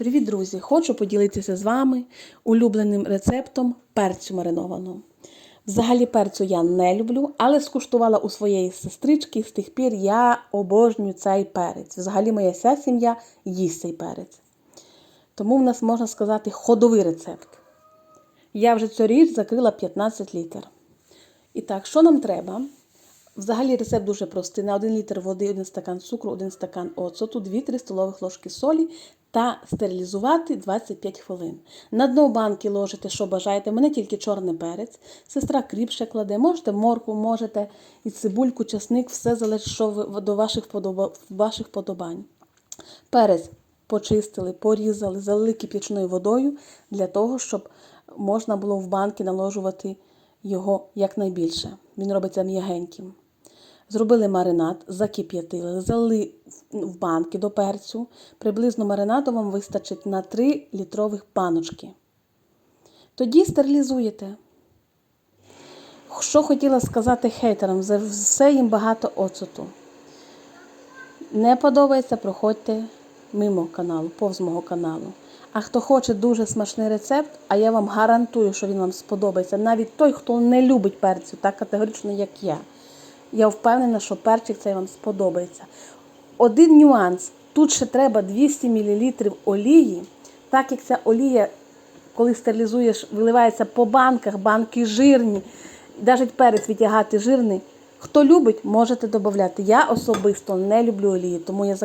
Привіт, друзі! Хочу поділитися з вами улюбленим рецептом перцю маринованого. Взагалі перцю я не люблю, але скуштувала у своєї сестрички, з тих пір я обожнюю цей перець. Взагалі моя вся сім'я їсть цей перець. Тому в нас, можна сказати, ходовий рецепт. Я вже цьогоріч закрила 15 літр. І так, що нам треба? Взагалі рецепт дуже простий. На 1 літр води, 1 стакан цукру, 1 стакан оцету, 2-3 столових ложки солі та стерилізувати 25 хвилин. На дно банки ложите, що бажаєте. Мене тільки чорний перець. Сестра кріпше кладе. Можете морку, можете і цибульку, часник, все залежить що ви- до ваших, подоба- ваших подобань. Перець почистили, порізали, залили кип'ячною водою для того, щоб можна було в банки наложувати його якнайбільше. Він робиться м'ягеньким. Зробили маринад, закип'ятили, залили в- банки до перцю. Приблизно маринаду вам вистачить на 3 літрових баночки. Тоді стерилізуєте. Що хотіла сказати хейтерам, за все їм багато оцету. Не подобається, проходьте мимо каналу, повз мого каналу. А хто хоче дуже смачний рецепт, а я вам гарантую, що він вам сподобається. Навіть той, хто не любить перцю, так категорично, як я. Я впевнена, що перчик цей вам сподобається. Один нюанс. Тут ще треба 200 мл олії, так як ця олія, коли стерилізуєш, виливається по банках, банки жирні, навіть перець відтягати жирний. Хто любить, можете додати. Я особисто не люблю олії, тому я